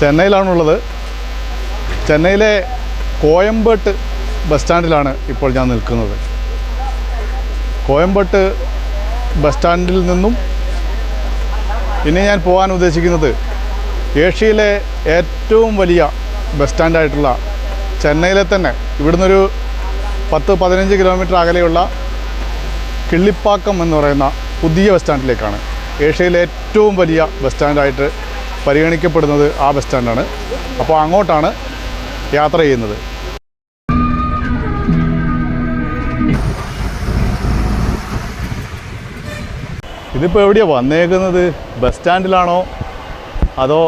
ചെന്നൈയിലാണുള്ളത്. ചെന്നൈയിലെ കോയമ്പേട്ട് ബസ് സ്റ്റാൻഡിലാണ് ഇപ്പോൾ ഞാൻ നിൽക്കുന്നത്. കോയമ്പേട്ട് ബസ് സ്റ്റാൻഡിൽ നിന്നും ഇനി ഞാൻ പോകാൻ ഉദ്ദേശിക്കുന്നത് ഏഷ്യയിലെ ഏറ്റവും വലിയ ബസ് സ്റ്റാൻഡായിട്ടുള്ള ചെന്നൈയിലെ തന്നെ ഇവിടുന്നൊരു പത്ത് പതിനഞ്ച് കിലോമീറ്റർ അകലെയുള്ള കിള്ളിപ്പാക്കം എന്ന് പറയുന്ന പുതിയ ബസ് സ്റ്റാൻഡിലേക്കാണ്. ഏഷ്യയിലെ ഏറ്റവും വലിയ ബസ് സ്റ്റാൻഡായിട്ട് പരിഗണിക്കപ്പെടുന്നത് ആ ബസ് സ്റ്റാൻഡാണ്. അപ്പോൾ അങ്ങോട്ടാണ് യാത്ര ചെയ്യുന്നത്. ഇതിപ്പോൾ എവിടെയാണ് വന്നേക്കുന്നത്? ബസ് സ്റ്റാൻഡിലാണോ? അതോ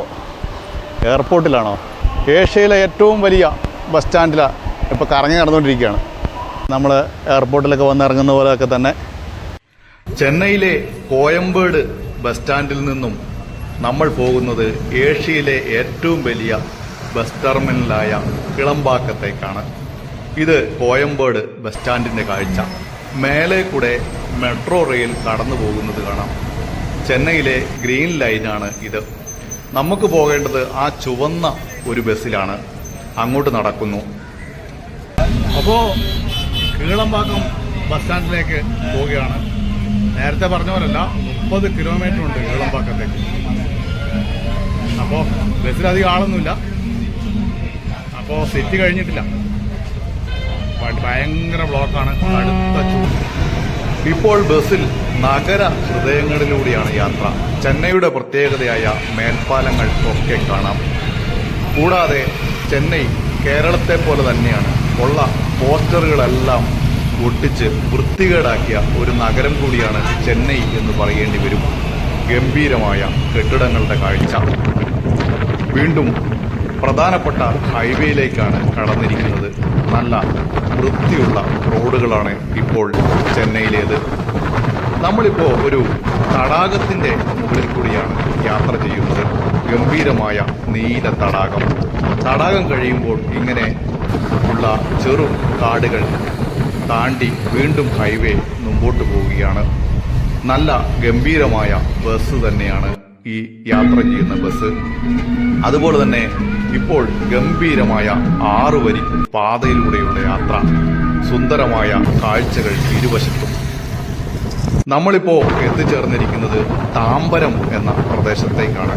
എയർപോർട്ടിലാണോ? ഏഷ്യയിലെ ഏറ്റവും വലിയ ബസ് സ്റ്റാൻഡിലാണ് ഇപ്പോൾ കറങ്ങി നടന്നുകൊണ്ടിരിക്കുകയാണ്. നമ്മൾ എയർപോർട്ടിലൊക്കെ വന്നിറങ്ങുന്ന പോലെയൊക്കെ തന്നെ. ചെന്നൈയിലെ കോയമ്പേട് ബസ് സ്റ്റാൻഡിൽ നിന്നും നമ്മൾ പോകുന്നത് ഏഷ്യയിലെ ഏറ്റവും വലിയ ബസ് ടെർമിനലായ കിളമ്പാക്കത്തേക്കാണ് ഇത് കോയമ്പേട് ബസ് സ്റ്റാൻഡിന്റെ കാഴ്ച. മേലെ കൂടെ മെട്രോ റെയിൽ കടന്നു പോകുന്നത് കാണാം. ചെന്നൈയിലെ ഗ്രീൻ ലൈനാണ് ഇത്. നമുക്ക് പോകേണ്ടത് ആ ചുവന്ന ഒരു ബസ്സിലാണ്. അങ്ങോട്ട് നടക്കുന്നു. അപ്പോൾ കീളമ്പാക്കം ബസ് സ്റ്റാൻഡിലേക്ക് പോവുകയാണ്. നേരത്തെ പറഞ്ഞ പോലല്ല മുപ്പത് കിലോമീറ്റർ ഉണ്ട് കീളമ്പാക്കത്തേക്ക് അപ്പോൾ ബസ്സിലധികം ആളൊന്നുമില്ല. അപ്പോൾ സെറ്റ് കഴിഞ്ഞിട്ടില്ല. ഭയങ്കര ബ്ലോക്കാണ് അടുത്ത ഇപ്പോൾ ബസ്സിൽ നഗര ഹൃദയങ്ങളിലൂടെയാണ് യാത്ര. ചെന്നൈയുടെ പ്രത്യേകതയായ മേൽപ്പാലങ്ങൾ ഒക്കെ കാണാം. കൂടാതെ ചെന്നൈ കേരളത്തെ പോലെ തന്നെയാണ്. ഉള്ള പോസ്റ്ററുകളെല്ലാം ഒട്ടിച്ച് വൃത്തികേടാക്കിയ ഒരു നഗരം കൂടിയാണ് ചെന്നൈ എന്ന് പറയേണ്ടി വരും. ഗംഭീരമായ കെട്ടിടങ്ങളുടെ കാഴ്ച. വീണ്ടും പ്രധാനപ്പെട്ട ഹൈവേയിലേക്കാണ് കടന്നിരിക്കുന്നത്. നല്ല വൃത്തിയുള്ള റോഡുകളാണ് ഇപ്പോൾ ചെന്നൈയിലേത്. നമ്മളിപ്പോൾ ഒരു തടാകത്തിന്റെ മുകളിൽ കൂടിയാണ് യാത്ര ചെയ്യുന്നത്. ഗംഭീരമായ നീല തടാകം. തടാകം കഴിയുമ്പോൾ ഇങ്ങനെ ഉള്ള ചെറു കാടുകൾ താണ്ടി വീണ്ടും ഹൈവേ മുമ്പോട്ട് പോവുകയാണ്. നല്ല ഗംഭീരമായ ബസ് തന്നെയാണ് ഈ യാത്ര ചെയ്യുന്ന ബസ്. അതുപോലെ തന്നെ ഇപ്പോൾ ഗംഭീരമായ ആറു വരി പാതയിലൂടെയുള്ള യാത്ര. സുന്ദരമായ കാഴ്ചകൾ ഇരുവശത്തും. നമ്മളിപ്പോൾ എത്തിച്ചേർന്നിരിക്കുന്നത് താമ്പരം എന്ന പ്രദേശത്തേക്കാണ്.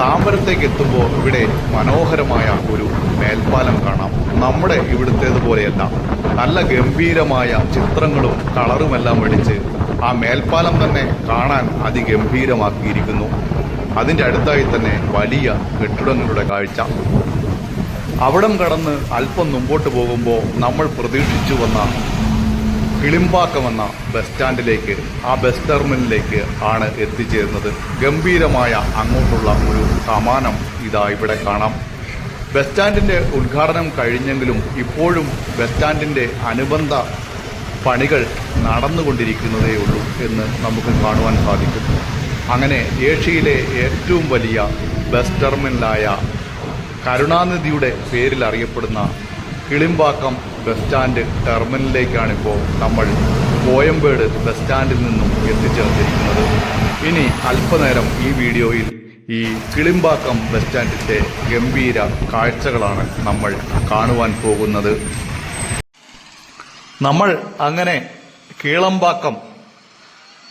താമ്പരത്തേക്ക് എത്തുമ്പോൾ ഇവിടെ മനോഹരമായ ഒരു മേൽപ്പാലം കാണാം. നമ്മുടെ ഇവിടുത്തേതുപോലെയല്ല. നല്ല ഗംഭീരമായ ചിത്രങ്ങളും കളറുമെല്ലാം അടിച്ച് ആ മേൽപ്പാലം തന്നെ കാണാൻ അതിഗംഭീരമാക്കിയിരിക്കുന്നു. അതിന്റെ അടുത്തായി തന്നെ വലിയ കെട്ടിടങ്ങളുടെ കാഴ്ച. അവിടം കടന്ന് അല്പം മുമ്പോട്ട് പോകുമ്പോൾ നമ്മൾ പ്രതീക്ഷിച്ചു വന്ന കിളിമ്പാക്കം എന്ന ബസ് സ്റ്റാൻഡിലേക്ക് ആ ബസ് ടെർമിനലിലേക്ക് ആണ് എത്തിച്ചേരുന്നത്. ഗംഭീരമായ അങ്ങോട്ടുള്ള ഒരു സമാനം ഇതാ ഇവിടെ കാണാം. ബസ് സ്റ്റാൻഡിന്റെ ഉദ്ഘാടനം കഴിഞ്ഞെങ്കിലും ഇപ്പോഴും ബസ് സ്റ്റാൻഡിന്റെ അനുബന്ധ പണികൾ നടന്നുകൊണ്ടിരിക്കുന്നതേ ഉള്ളൂ എന്ന് നമുക്ക് കാണുവാൻ സാധിക്കും. അങ്ങനെ ഏഷ്യയിലെ ഏറ്റവും വലിയ ബസ് ടെർമിനലായ കരുണാനിധിയുടെ പേരിൽ അറിയപ്പെടുന്ന കിളിമ്പാക്കം ബസ് സ്റ്റാൻഡ് ടെർമിനലിലേക്കാണിപ്പോൾ നമ്മൾ കോയമ്പേട് ബസ് സ്റ്റാൻഡിൽ നിന്നും എത്തിച്ചേർന്നിരിക്കുന്നത്. ഇനി അല്പനേരം ഈ വീഡിയോയിൽ ഈ കിളിമ്പാക്കം ബസ് സ്റ്റാൻഡിന്റെ ഗംഭീര കാഴ്ചകളാണ് നമ്മൾ കാണുവാൻ പോകുന്നത്. നമ്മൾ അങ്ങനെ കീളമ്പാക്കം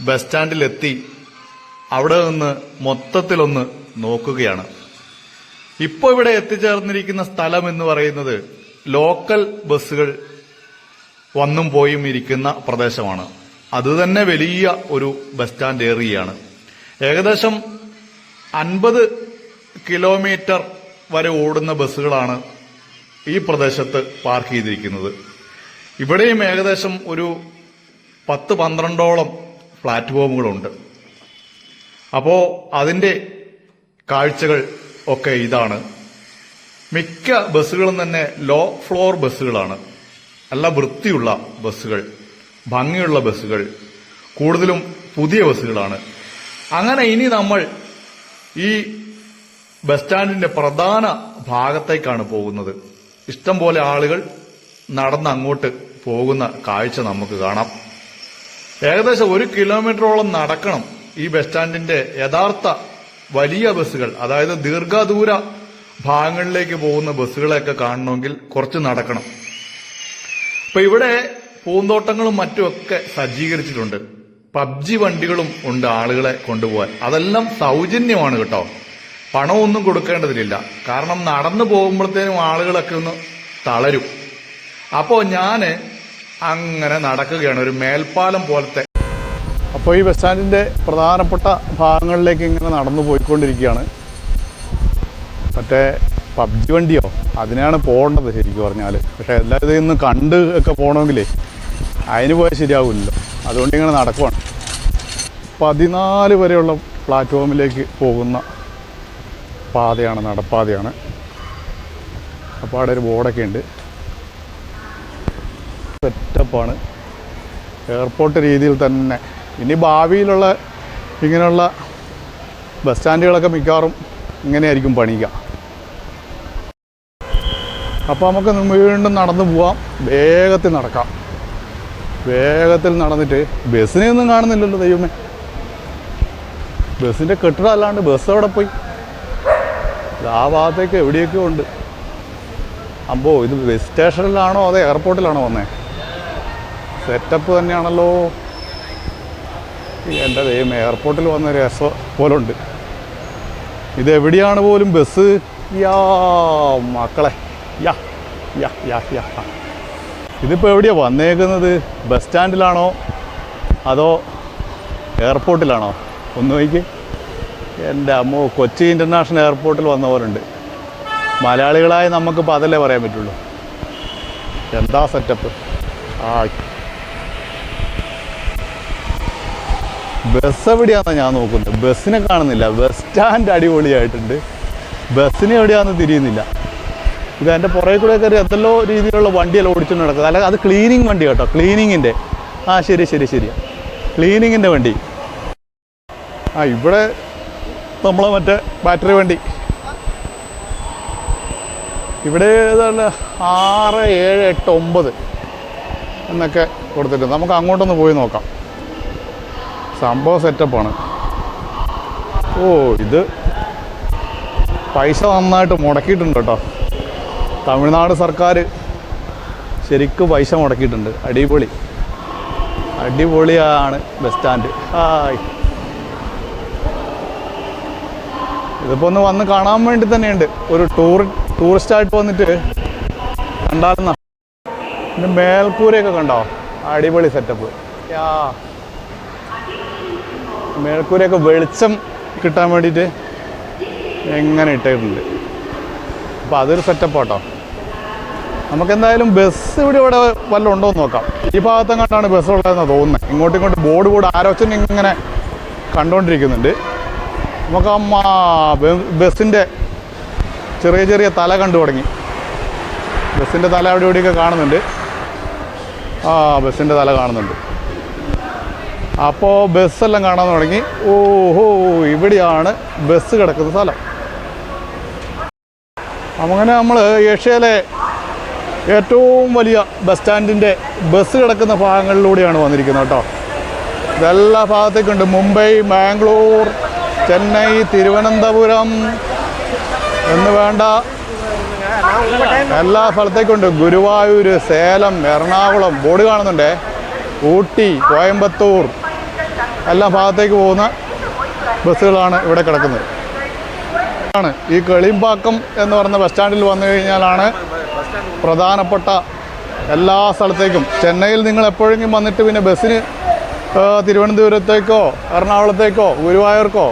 ബസ് സ്റ്റാൻഡിലെത്തി അവിടെ നിന്ന് മൊത്തത്തിലൊന്ന് നോക്കുകയാണ്. ഇപ്പോൾ ഇവിടെ എത്തിച്ചേർന്നിരിക്കുന്ന സ്ഥലം എന്ന് പറയുന്നത് ലോക്കൽ ബസ്സുകൾ വന്നും പോയും ഇരിക്കുന്ന പ്രദേശമാണ്. അതുതന്നെ വലിയ ഒരു ബസ് സ്റ്റാൻഡ് ഏറിയാണ് ഏകദേശം അൻപത് കിലോമീറ്റർ വരെ ഓടുന്ന ബസ്സുകളാണ് ഈ പ്രദേശത്ത് പാർക്ക് ചെയ്തിരിക്കുന്നത്. ഇവിടെയും ഏകദേശം ഒരു പത്ത് പന്ത്രണ്ടോളം പ്ലാറ്റ്ഫോമുകളുണ്ട് അപ്പോൾ അതിന്റെ കാഴ്ചകൾ ഒക്കെ ഇതാണ്. മിക്ക ബസ്സുകളും തന്നെ ലോ ഫ്ലോർ ബസ്സുകളാണ്. നല്ല വൃത്തിയുള്ള ബസ്സുകൾ ഭംഗിയുള്ള ബസ്സുകൾ കൂടുതലും പുതിയ ബസ്സുകളാണ്. അങ്ങനെ ഇനി നമ്മൾ ഈ ബസ് സ്റ്റാൻഡിന്റെ പ്രധാന ഭാഗത്തേക്കാണ് പോകുന്നത്. ഇഷ്ടം പോലെ ആളുകൾ നടന്ന് അങ്ങോട്ട് പോകുന്ന കാഴ്ച നമുക്ക് കാണാം. ഏകദേശം ഒരു കിലോമീറ്ററോളം നടക്കണം ഈ ബസ് സ്റ്റാൻഡിന്റെ യഥാർത്ഥ വലിയ ബസ്സുകൾ. അതായത് ദീർഘദൂര ഭാഗങ്ങളിലേക്ക് പോകുന്ന ബസ്സുകളെയൊക്കെ കാണണമെങ്കിൽ കുറച്ച് നടക്കണം. അപ്പൊ ഇവിടെ പൂന്തോട്ടങ്ങളും മറ്റുമൊക്കെ സജ്ജീകരിച്ചിട്ടുണ്ട്. പബ്ജി വണ്ടികളും ഉണ്ട് ആളുകളെ കൊണ്ടുപോകാൻ. അതെല്ലാം സൗജന്യമാണ് കേട്ടോ. പണമൊന്നും കൊടുക്കേണ്ടതില്ല കാരണം നടന്നു പോകുമ്പോഴത്തേനും ആളുകളൊക്കെ ഒന്ന് തളരും. അപ്പോൾ ഞാൻ അങ്ങനെ നടക്കുകയാണ്. ഒരു മേൽപ്പാലം പോലത്തെ. അപ്പോൾ ഈ ബസ് സ്റ്റാൻഡിന്റെ പ്രധാനപ്പെട്ട ഭാഗങ്ങളിലേക്ക് ഇങ്ങനെ നടന്നു പോയിക്കൊണ്ടിരിക്കുകയാണ്. മറ്റേ പബ്ജി വണ്ടിയോ? അതിനാണ് പോകേണ്ടത് ശരിക്കും പറഞ്ഞാൽ പക്ഷേ എല്ലാവരും ഇന്ന് കണ്ട് ഒക്കെ പോകണമെങ്കിലേ അതിന് പോയാൽ ശരിയാവില്ലല്ലോ. അതുകൊണ്ട് ഇങ്ങനെ നടക്കുവാണ്. പതിനാല് വരെയുള്ള പ്ലാറ്റ്ഫോമിലേക്ക് പോകുന്ന പാതയാണ് നടപ്പാതയാണ്. അപ്പോൾ അവിടെ ഒരു ബോർഡൊക്കെ ഉണ്ട്. സെറ്റപ്പാണ്. എയർപോർട്ട് രീതിയിൽ തന്നെ. ഇനി ഭാവിയിലുള്ള ഇങ്ങനെയുള്ള ബസ് സ്റ്റാൻഡുകളൊക്കെ മിക്കവാറും ഇങ്ങനെയായിരിക്കും പണിയുക. അപ്പോൾ നമുക്ക് വീണ്ടും നടന്നു പോവാം. വേഗത്തിൽ നടക്കാം. വേഗത്തിൽ നടന്നിട്ട് ബസ്സിനെ ഒന്നും കാണുന്നില്ലല്ലോ ദൈവമേ. ബസ്സിന്റെ കെട്ടിടം അല്ലാണ്ട് ബസ് അവിടെ പോയി? ആ ഭാഗത്തേക്ക് എവിടെയൊക്കെ ഉണ്ട്. അമ്പോ ഇത് ബസ് സ്റ്റേഷനിലാണോ അതോ എയർപോർട്ടിലാണോ വന്നേ? സെറ്റപ്പ് തന്നെയാണല്ലോ. എന്റെ ദൈവം എയർപോർട്ടിൽ വന്ന രസം ഉണ്ട് ഇത് എവിടെയാണ് പോലും ബസ്? യാ മക്കളെ. യാ യാ യാ യാ. ഇതിപ്പോൾ എവിടെയാണ് വന്നേക്കുന്നത്? ബസ് സ്റ്റാൻഡിലാണോ? അതോ എയർപോർട്ടിലാണോ? ഒന്ന് നോക്കി എന്റെ അമ്മോ കൊച്ചി ഇന്റർനാഷണൽ എയർപോർട്ടിൽ വന്ന പോലെ ഉണ്ട് മലയാളികളായ നമുക്കിപ്പോൾ അതല്ലേ പറയാൻ പറ്റുള്ളൂ. എന്താ സെറ്റപ്പ്? ആ. ബസ് എവിടെയാണെന്നാണ് ഞാൻ നോക്കുന്നത്? ബസ്സിനെ കാണുന്നില്ല. ബസ് സ്റ്റാൻഡ് അടിപൊളിയായിട്ടുണ്ട്. ബസ്സിന് എവിടെയാണെന്ന് തിരിയുന്നില്ല. ഇത് എന്റെ പുറകെ കൂടെ കയറി എന്തെല്ലോ രീതിയിലുള്ള വണ്ടിയെല്ലാം ഓടിച്ചുകൊണ്ട് നടക്കുന്നത്. അല്ല അത് ക്ലീനിങ് വണ്ടി കേട്ടോ. ക്ലീനിങ്ങിന്റെ ആ ശരി ശരി ശരി. ക്ലീനിങ്ങിന്റെ വണ്ടി. ആ ഇവിടെ നമ്മളെ മറ്റേ ബാറ്ററി വണ്ടി. ഇവിടെ ഏതാണ്ട് ആറ് ഏഴ് എട്ട് ഒമ്പത് എന്നൊക്കെ കൊടുത്തിട്ടുണ്ട്. നമുക്ക് അങ്ങോട്ടൊന്ന് പോയി നോക്കാം. സംഭവം സെറ്റപ്പാണ് ഓ ഇത് പൈസ നന്നായിട്ട് മുടക്കിയിട്ടുണ്ട് കേട്ടോ. തമിഴ്നാട് സർക്കാർ ശരിക്കും പൈസ മുടക്കിയിട്ടുണ്ട്. അടിപൊളി. അടിപൊളിയാണ് ബസ് സ്റ്റാൻഡ്. ഹായ്. ഇതിപ്പോൾ ഒന്ന് വന്ന് കാണാൻ വേണ്ടി തന്നെയുണ്ട്. ഒരു ടൂർ ടൂറിസ്റ്റായിട്ട് വന്നിട്ട് കണ്ടാലും പിന്നെ മേൽക്കൂരയൊക്കെ കണ്ടോ? അടിപൊളി സെറ്റപ്പ് യാ. മേൽക്കൂരയൊക്കെ വെളിച്ചം കിട്ടാൻ വേണ്ടിയിട്ട് എങ്ങനെ ഇട്ടിട്ടുണ്ട്. അപ്പോൾ അതൊരു സെറ്റപ്പ് കേട്ടോ നമുക്കെന്തായാലും ബസ് ഇവിടെ ഇവിടെ വല്ലതും ഉണ്ടോ എന്ന് നോക്കാം. ഈ ഭാഗത്തും കണ്ടാണ് ബസ് ഉള്ളതെന്ന് തോന്നുന്നത് ഇങ്ങോട്ടും ഇങ്ങോട്ട് ബോർഡ് കൂടെ ആരോച്ചൻ ഇങ്ങനെ കണ്ടുകൊണ്ടിരിക്കുന്നുണ്ട് നമുക്ക് ആ ബസ്സിന്റെ ചെറിയ ചെറിയ തല കണ്ടു തുടങ്ങി. ബസ്സിന്റെ തല അവിടെ ഇവിടെയൊക്കെ കാണുന്നുണ്ട്. ആ ബസ്സിന്റെ തല കാണുന്നുണ്ട്. അപ്പോൾ ബസ്സെല്ലാം കാണാൻ തുടങ്ങി. ഓഹോ ഇവിടെയാണ് ബസ് കിടക്കുന്ന സ്ഥലം. അങ്ങനെ നമ്മൾ ഏഷ്യയിലെ ഏറ്റവും വലിയ ബസ് സ്റ്റാൻഡിന്റെ ബസ് കിടക്കുന്ന ഭാഗങ്ങളിലൂടെയാണ് വന്നിരിക്കുന്നത് കേട്ടോ. ഇതെല്ലാ ഭാഗത്തേക്കുണ്ട്. മുംബൈ ബാംഗ്ലൂർ ചെന്നൈ തിരുവനന്തപുരം എന്ന് വേണ്ട എല്ലാ സ്ഥലത്തേക്കുണ്ട്. ഗുരുവായൂർ സേലം എറണാകുളം ബോർഡ് കാണുന്നുണ്ടേ. ഊട്ടി കോയമ്പത്തൂർ എല്ലാ ഭാഗത്തേക്ക് പോകുന്ന ബസ്സുകളാണ് ഇവിടെ കിടക്കുന്നത്. ആണ്. ഈ കളിമ്പാക്കം എന്ന് പറയുന്ന ബസ് സ്റ്റാൻഡിൽ വന്നു കഴിഞ്ഞാലാണ് പ്രധാനപ്പെട്ട എല്ലാ സ്ഥലത്തേക്കും. ചെന്നൈയിൽ നിങ്ങൾ എപ്പോഴെങ്കിലും വന്നിട്ട് പിന്നെ ബസ്സിന് തിരുവനന്തപുരത്തേക്കോ എറണാകുളത്തേക്കോ ഗുരുവായൂർക്കോ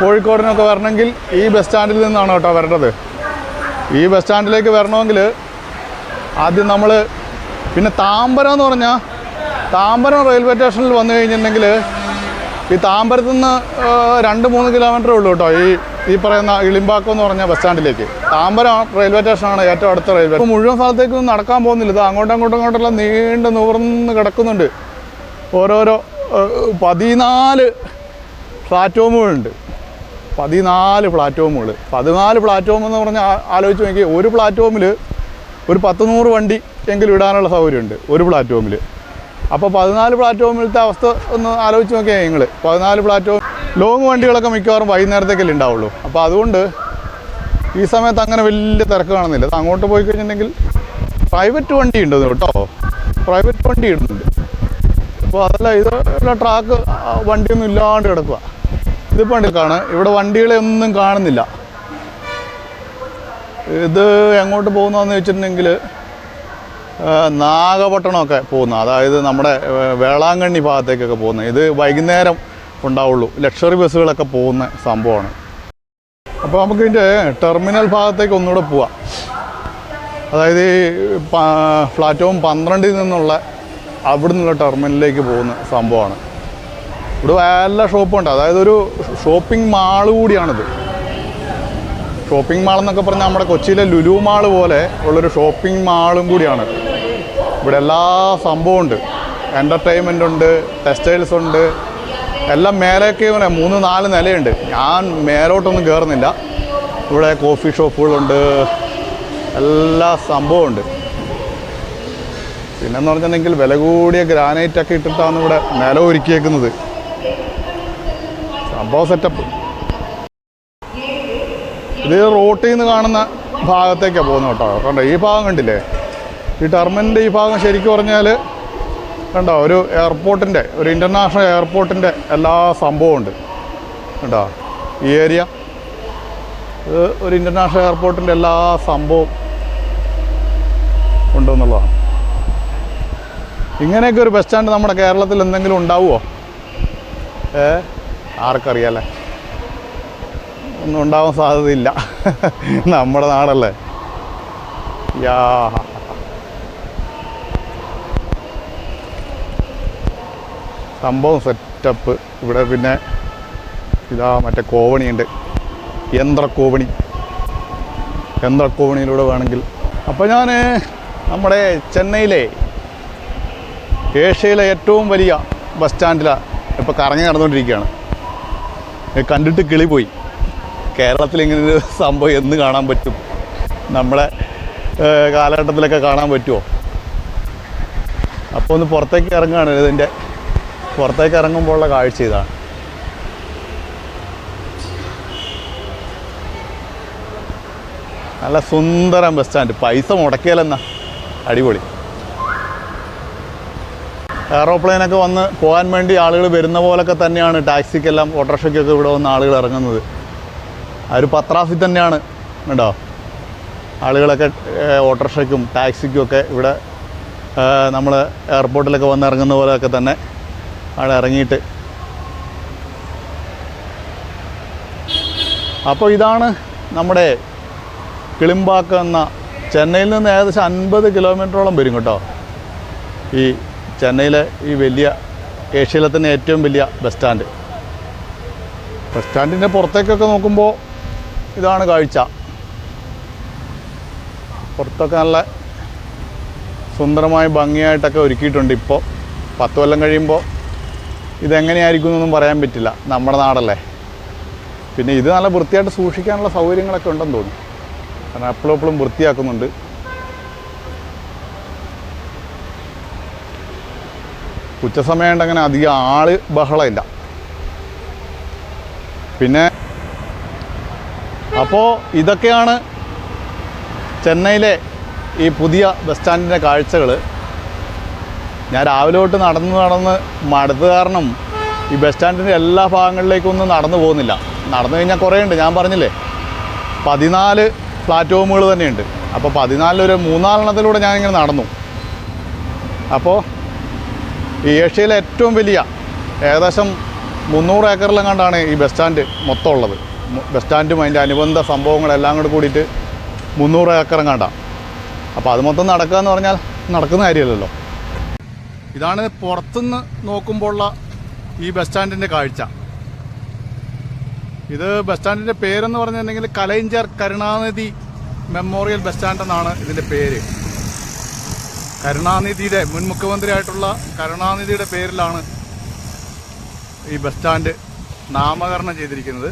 കോഴിക്കോടിനൊക്കെ വരണമെങ്കിൽ ഈ ബസ് സ്റ്റാൻഡിൽ നിന്നാണ് കേട്ടോ വരേണ്ടത്. ഈ ബസ് സ്റ്റാൻഡിലേക്ക് വരണമെങ്കിൽ ആദ്യം നമ്മൾ പിന്നെ താമ്പരം എന്ന് പറഞ്ഞാൽ താമ്പരം റെയിൽവേ സ്റ്റേഷനിൽ വന്നു കഴിഞ്ഞിട്ടുണ്ടെങ്കിൽ ഈ താമ്പരത്തുനിന്ന് രണ്ട് മൂന്ന് കിലോമീറ്ററേ ഉള്ളൂ കേട്ടോ ഈ ഈ പറയുന്ന ഇളിമ്പാക്കം എന്ന് പറഞ്ഞ ബസ് സ്റ്റാൻഡിലേക്ക്. താമ്പരം റെയിൽവേ സ്റ്റേഷനാണ് ഏറ്റവും അടുത്ത റെയിൽവേ ഇപ്പോൾ മുഴുവൻ സ്ഥലത്തേക്കൊന്നും നടക്കാൻ പോകുന്നില്ല. ഇത് അങ്ങോട്ടും അങ്ങോട്ടും അങ്ങോട്ടെല്ലാം നീണ്ട് നിവർന്ന് കിടക്കുന്നുണ്ട്. ഓരോരോ പതിനാല് പ്ലാറ്റ്ഫോമുകളുണ്ട്. പതിനാല് പ്ലാറ്റ്ഫോമുകൾ പതിനാല് പ്ലാറ്റ്ഫോം എന്ന് പറഞ്ഞാൽ ആലോചിച്ച് നോക്കി ഒരു പ്ലാറ്റ്ഫോമിൽ ഒരു പത്ത് നൂറ് വണ്ടി എങ്കിലും ഇടാനുള്ള സൗകര്യമുണ്ട് ഒരു പ്ലാറ്റ്ഫോമിൽ അപ്പോൾ പതിനാല് പ്ലാറ്റ്ഫോമിലത്തെ അവസ്ഥ ഒന്ന് ആലോചിച്ച് നോക്കിയാൽ നിങ്ങൾ പതിനാല് പ്ലാറ്റ്ഫോം ലോങ് വണ്ടികളൊക്കെ മിക്കവാറും വൈകുന്നേരത്തേക്കല്ലേ ഉണ്ടാവുള്ളൂ. അപ്പോൾ അതുകൊണ്ട് ഈ സമയത്ത് അങ്ങനെ വലിയ തിരക്ക് കാണുന്നില്ല. അങ്ങോട്ട് പോയി കഴിഞ്ഞിട്ടുണ്ടെങ്കിൽ പ്രൈവറ്റ് വണ്ടി ഉണ്ട് കേട്ടോ? പ്രൈവറ്റ് വണ്ടി ഇടുന്നുണ്ട്. അപ്പോൾ അതല്ല ഇത് ട്രാക്ക് വണ്ടിയൊന്നും ഇല്ലാണ്ട് കിടക്കുക. ഇതിപ്പോൾ കണ്ടിക്കാണ് ഇവിടെ വണ്ടികളെ ഒന്നും കാണുന്നില്ല. ഇത് എങ്ങോട്ട് പോകുന്നതെന്ന് വെച്ചിട്ടുണ്ടെങ്കിൽ നാഗപട്ടണമൊക്കെ പോകുന്ന അതായത് നമ്മുടെ വേളാങ്കണ്ണി ഭാഗത്തേക്കൊക്കെ പോകുന്നത് ഇത് വൈകുന്നേരം ഉണ്ടാവുള്ളൂ. ലക്ഷറി ബസ്സുകളൊക്കെ പോകുന്ന സംഭവമാണ്. അപ്പോൾ നമുക്ക് ഇതിന്റെ ടെർമിനൽ ഭാഗത്തേക്ക് ഒന്നുകൂടെ പോവാം. അതായത് ഈ പ്ലാറ്റ്ഫോം പന്ത്രണ്ടിൽ നിന്നുള്ള അവിടെ നിന്നുള്ള ടെർമിനലിലേക്ക് പോകുന്ന സംഭവമാണ്. ഇവിടെ എല്ലാ ഷോപ്പുണ്ട്. അതായത് ഒരു ഷോപ്പിംഗ് മാൾ കൂടിയാണിത്. ഷോപ്പിംഗ് മാൾ എന്നൊക്കെ പറഞ്ഞാൽ നമ്മുടെ കൊച്ചിയിലെ ലുലു മാൾ പോലെ ഉള്ളൊരു ഷോപ്പിംഗ് മാളും കൂടിയാണ്. ഇവിടെ എല്ലാ സംഭവമുണ്ട് എന്റർടൈൻമെന്റ് ഉണ്ട് ടെക്സ്റ്റൈൽസ് ഉണ്ട് എല്ലാം മേലേക്ക് മൂന്ന് നാല് നിലയുണ്ട്. ഞാൻ മേലോട്ടൊന്നും കയറുന്നില്ല ഇവിടെ കോഫി ഷോപ്പുകളുണ്ട്. എല്ലാ സംഭവവും ഉണ്ട് പിന്നെന്ന് പറഞ്ഞിട്ടുണ്ടെങ്കിൽ വില കൂടിയ ഗ്രാനൈറ്റ് ഒക്കെ ഇട്ടിട്ടാണ് ഇവിടെ നില ഒരുക്കിയേക്കുന്നത്. സംഭവ സെറ്റപ്പ് ഇത് റോട്ടിൽ നിന്ന് കാണുന്ന ഭാഗത്തേക്കാണ് പോകുന്നത് കേട്ടോ. കണ്ടോ? ഈ ഭാഗം കണ്ടില്ലേ? ഈ ടെർമിനിന്റെ ഈ ഭാഗം ശരിക്കും പറഞ്ഞാൽ കണ്ടോ ഒരു എയർപോർട്ടിന്റെ ഒരു ഇന്റർനാഷണൽ എയർപോർട്ടിന്റെ എല്ലാ സംഭവവും ഉണ്ട്. കണ്ടോ ഈ ഏരിയ ഒരു ഇന്റർനാഷണൽ എയർപോർട്ടിന്റെ എല്ലാ സംഭവവും ഉണ്ടെന്നുള്ളതാണ്. ഇങ്ങനെയൊക്കെ ഒരു ബസ് സ്റ്റാൻഡ് നമ്മുടെ കേരളത്തിൽ എന്തെങ്കിലും ഉണ്ടാവുമോ ഏ ആർക്കറിയാലേ ഒന്നും ഉണ്ടാവാൻ സാധ്യതയില്ല. നമ്മുടെ നാടല്ലേ? യാ സംഭവം സെറ്റപ്പ്. ഇവിടെ പിന്നെ ഇതാ മറ്റേ കോവണിയുണ്ട്. യന്ത്രക്കോവണി. യന്ത്രക്കോവണിയിലൂടെ വേണമെങ്കിൽ. അപ്പോൾ ഞാൻ നമ്മുടെ ചെന്നൈയിലെ ഏഷ്യയിലെ ഏറ്റവും വലിയ ബസ് സ്റ്റാൻഡിലാണ് ഇപ്പോൾ കറങ്ങി നടന്നുകൊണ്ടിരിക്കുകയാണ്. കണ്ടിട്ട് കിളി പോയി. കേരളത്തിൽ ഇങ്ങനെ ഒരു സംഭവം എന്ന് കാണാൻ പറ്റും. നമ്മുടെ കാലഘട്ടത്തിലൊക്കെ കാണാൻ പറ്റുമോ അപ്പോൾ ഒന്ന് പുറത്തേക്ക് ഇറങ്ങുകയാണ് ഇതിന്റെ പുറത്തേക്ക് ഇറങ്ങുമ്പോഴുള്ള കാഴ്ച ഇതാണ്. നല്ല സുന്ദരം ബസ് സ്റ്റാൻഡ് പൈസ മുടക്കിയാലെന്നാ? അടിപൊളി. എയറോപ്ലെയിനൊക്കെ വന്ന് പോകാൻ വേണ്ടി ആളുകൾ വരുന്ന പോലൊക്കെ തന്നെയാണ് ടാക്സിക്കെല്ലാം ഓട്ടോറിക്ഷയ്ക്കൊക്കെ ഇവിടെ വന്ന് ആളുകൾ ഇറങ്ങുന്നത്. ആ ഒരു പത്രാസിൽ തന്നെയാണ് കേട്ടോ ആളുകളൊക്കെ ഓട്ടോറിക്ഷയ്ക്കും ടാക്സിക്കും ഒക്കെ ഇവിടെ നമ്മൾ എയർപോർട്ടിലൊക്കെ വന്ന് ഇറങ്ങുന്ന പോലെയൊക്കെ തന്നെ അവിടെ ഇറങ്ങിയിട്ട്. അപ്പോൾ ഇതാണ് നമ്മുടെ കിളിമ്പാക്ക എന്ന ചെന്നൈയിൽ നിന്ന് ഏകദേശം അൻപത് കിലോമീറ്ററോളം വരും കേട്ടോ. ഈ ചെന്നൈയിലെ ഈ വലിയ ഏഷ്യയിലെ തന്നെ ഏറ്റവും വലിയ ബസ് സ്റ്റാൻഡ്. ബസ് സ്റ്റാൻഡിന്റെ പുറത്തേക്കൊക്കെ നോക്കുമ്പോൾ ഇതാണ് കാഴ്ച. പുറത്തൊക്കെ നല്ല സുന്ദരമായി ഭംഗിയായിട്ടൊക്കെ ഒരുക്കിയിട്ടുണ്ട് ഇപ്പോൾ പത്ത് കൊല്ലം കഴിയുമ്പോൾ ഇതെങ്ങനെയായിരിക്കും എന്നൊന്നും പറയാൻ പറ്റില്ല. നമ്മുടെ നാടല്ലേ. പിന്നെ ഇത് നല്ല വൃത്തിയായിട്ട് സൂക്ഷിക്കാനുള്ള സൗകര്യങ്ങളൊക്കെ ഉണ്ടെന്ന് തോന്നുന്നു. കാരണം എപ്പോഴും എപ്പോഴും വൃത്തിയാക്കുന്നുണ്ട്. ഉച്ചസമയമുണ്ട് അങ്ങനെ അധികം ആൾ ബഹളമില്ല. പിന്നെ അപ്പോൾ ഇതൊക്കെയാണ് ചെന്നൈയിലെ ഈ പുതിയ ബസ് സ്റ്റാൻഡിന്റെ കാഴ്ചകൾ ഞാൻ രാവിലെ തൊട്ട് നടന്ന് നടന്ന് മടുത്ത് കാരണം ഈ ബസ് സ്റ്റാൻഡിന്റെ എല്ലാ ഭാഗങ്ങളിലേക്കൊന്നും നടന്നു പോകുന്നില്ല. നടന്നു കഴിഞ്ഞാൽ കുറേ ഉണ്ട്. ഞാൻ പറഞ്ഞില്ലേ? പതിനാല് പ്ലാറ്റ്ഫോമുകൾ തന്നെയുണ്ട്. അപ്പോൾ പതിനാലിലൊരു മൂന്നാലെണ്ണത്തിലൂടെ ഇങ്ങനെ നടന്നു. അപ്പോൾ ഈ ഏഷ്യയിലെ ഏറ്റവും വലിയ ഏകദേശം മുന്നൂറ് ഏക്കറിലെങ്ങാണ്ടാണ് ഈ ബസ് സ്റ്റാൻഡ് മൊത്തം ഉള്ളത്. ബസ് സ്റ്റാൻഡും അതിന്റെ അനുബന്ധ സംഭവങ്ങളെല്ലാം കൂടെ കൂടിയിട്ട് മുന്നൂറ് ഏക്കറെങ്ങാണ്ടാണ് അപ്പോൾ അത് മൊത്തം നടക്കുക എന്ന് പറഞ്ഞാൽ നടക്കുന്ന കാര്യമല്ലല്ലോ. ഇതാണ് പുറത്തുനിന്ന് നോക്കുമ്പോഴുള്ള ഈ ബസ് സ്റ്റാൻഡിന്റെ കാഴ്ച. ഇത് ബസ് സ്റ്റാൻഡിന്റെ പേരെന്ന് പറഞ്ഞിട്ടുണ്ടെങ്കിൽ Kalaignar Karunanidhi memorial bus stand എന്നാണ് ഇതിന്റെ പേര്. കരുണാനിധിയുടെ മുൻ മുഖ്യമന്ത്രിയായിട്ടുള്ള കരുണാനിധിയുടെ പേരിലാണ് ഈ ബസ് സ്റ്റാൻഡ് നാമകരണം ചെയ്തിരിക്കുന്നത്.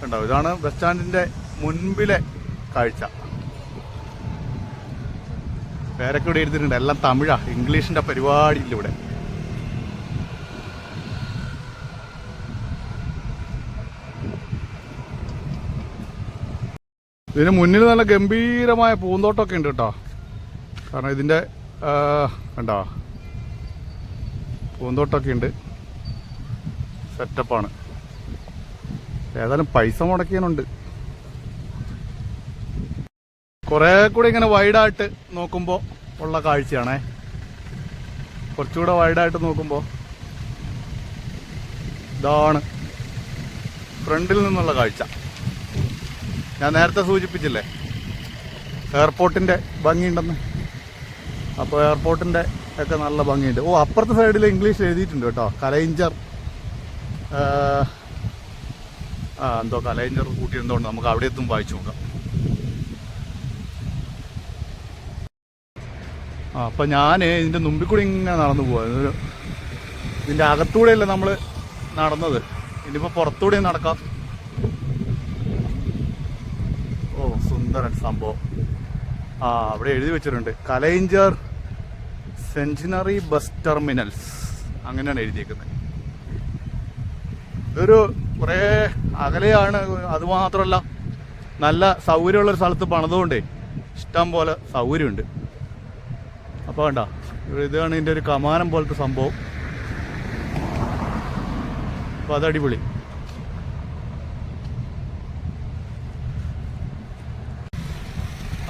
കണ്ടോ ഇതാണ് ബസ് സ്റ്റാൻഡിന്റെ മുൻപിലെ കാഴ്ച. പേരൊക്കെ ഇവിടെ എഴുതിയിട്ടുണ്ട്. എല്ലാം തമിഴാ. ഇംഗ്ലീഷിന്റെ പരിപാടിയില്ല ഇവിടെ ഇതിന് മുന്നിൽ നല്ല ഗംഭീരമായ പൂന്തോട്ടമൊക്കെ ഉണ്ട് കേട്ടോ. കാരണം ഇതിന്റെ കണ്ടോ? പൂന്തോട്ടമൊക്കെ ഉണ്ട്. സെറ്റപ്പാണ് ഏതായാലും പൈസ മുടക്കിയനുണ്ട് കുറേ കൂടി ഇങ്ങനെ വൈഡായിട്ട് നോക്കുമ്പോൾ ഉള്ള കാഴ്ചയാണേ. കുറച്ചുകൂടെ വൈഡായിട്ട് നോക്കുമ്പോൾ ഇതാണ് ഫ്രണ്ടിൽ നിന്നുള്ള കാഴ്ച. ഞാൻ നേരത്തെ സൂചിപ്പിച്ചില്ലേ? എയർപോർട്ടിന്റെ ഭംഗിയുണ്ടെന്ന്. അപ്പോൾ എയർപോർട്ടിന്റെ ഒക്കെ നല്ല ഭംഗിയുണ്ട്. ഓ അപ്പുറത്തെ സൈഡിൽ ഇംഗ്ലീഷ് എഴുതിയിട്ടുണ്ട് കേട്ടോ. കലൈഞ്ചർ. എന്തോ കലൈഞ്ചർ കൂട്ടിയിരുന്നോണ്ട് നമുക്ക് അവിടെ എത്തും വായിച്ചു നോക്കാം. അപ്പം ഞാൻ ഇതിന്റെ മുമ്പിൽ കൂടി ഇങ്ങനെ നടന്നു പോവാ. ഇതിന്റെ ഇതിന്റെ അകത്തൂടെയല്ല നമ്മൾ നടന്നത്. ഇനിയിപ്പോൾ പുറത്തൂടെ നടക്കാം. ഓ സുന്ദരൻ സംഭവം. ആ അവിടെ എഴുതി വെച്ചിട്ടുണ്ട്. Kalaignar centenary bus terminals. അങ്ങനെയാണ് എഴുതിയേക്കുന്നത്. ഇതൊരു കുറേ അകലെയാണ്. അതുമാത്രമല്ല നല്ല സൗകര്യമുള്ളൊരു സ്ഥലത്ത് പണിതുകൊണ്ടേ ഇഷ്ടം പോലെ സൗകര്യമുണ്ട്. അപ്പോൾ വേണ്ട ഇതാണ് ഇതിന്റെ ഒരു കമാനം പോലത്തെ സംഭവം. അപ്പോൾ അത് അടിപൊളി.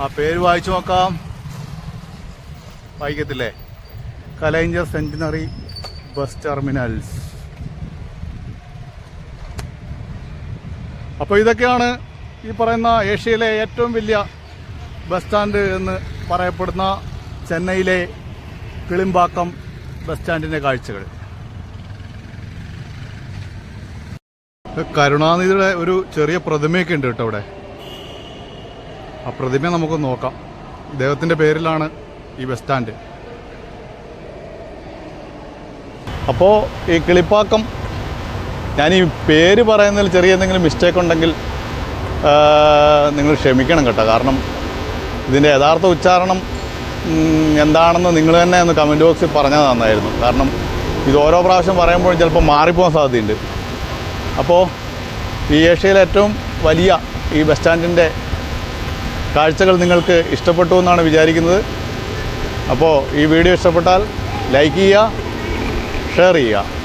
ആ പേര് വായിച്ചു നോക്കാം. വായിക്കത്തില്ലേ? Kalaignar centenary bus terminals. അപ്പോൾ ഇതൊക്കെയാണ് ഈ പറയുന്ന ഏഷ്യയിലെ ഏറ്റവും വലിയ ബസ് സ്റ്റാൻഡ് എന്ന് പറയപ്പെടുന്ന ചെന്നൈയിലെ കിളിമ്പാക്കം ബസ് സ്റ്റാൻഡിന്റെ കാഴ്ചകൾ. കരുണാനിധിയുടെ ഒരു ചെറിയ പ്രതിമയൊക്കെ ഉണ്ട് കേട്ടോ അവിടെ. ആ പ്രതിമ നമുക്ക് നോക്കാം. ഇദ്ദേഹത്തിന്റെ പേരിലാണ് ഈ ബസ് സ്റ്റാൻഡ്. അപ്പോൾ ഈ കിളിപ്പാക്കം ഞാൻ ഈ പേര് പറയുന്നതിൽ ചെറിയ എന്തെങ്കിലും മിസ്റ്റേക്ക് ഉണ്ടെങ്കിൽ നിങ്ങൾ ക്ഷമിക്കണം കേട്ടോ. കാരണം ഇതിന്റെ യഥാർത്ഥ ഉച്ചാരണം എന്താണെന്ന് നിങ്ങൾ തന്നെ ഒന്ന് കമന്റ് ബോക്സിൽ പറഞ്ഞാൽ നന്നായിരുന്നു. കാരണം ഇത് ഓരോ പ്രാവശ്യം പറയുമ്പോഴും ചിലപ്പോൾ മാറിപ്പോകാൻ സാധ്യതയുണ്ട്. അപ്പോൾ ഈ ഏഷ്യയിലെ ഏറ്റവും വലിയ ഈ ബസ് സ്റ്റാൻഡിന്റെ കാഴ്ചകൾ നിങ്ങൾക്ക് ഇഷ്ടപ്പെട്ടു എന്നാണ് വിചാരിക്കുന്നത്. അപ്പോൾ ഈ വീഡിയോ ഇഷ്ടപ്പെട്ടാൽ ലൈക്ക് ചെയ്യുക ഷെയർ ചെയ്യുക.